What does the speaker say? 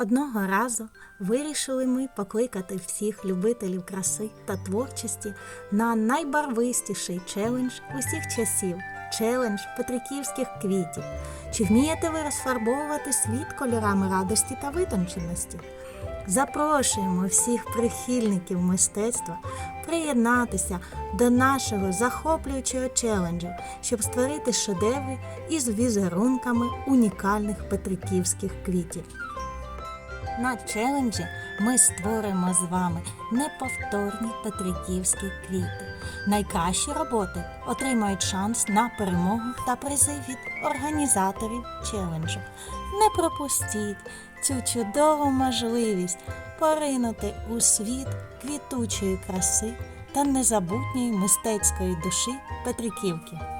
Одного разу вирішили ми покликати всіх любителів краси та творчості на найбарвистіший челендж усіх часів челендж петриківських квітів. Чи вмієте ви розфарбовувати світ кольорами радості та витонченості? Запрошуємо всіх прихильників мистецтва приєднатися до нашого захоплюючого челенджу, щоб створити шедеври із візерунками унікальних петриківських квітів. На челенджі ми створимо з вами неповторні петриківські квіти. Найкращі роботи отримають шанс на перемогу та призи від організаторів челенджу. Не пропустіть цю чудову можливість поринути у світ квітучої краси та незабутньої мистецької душі Петриківки.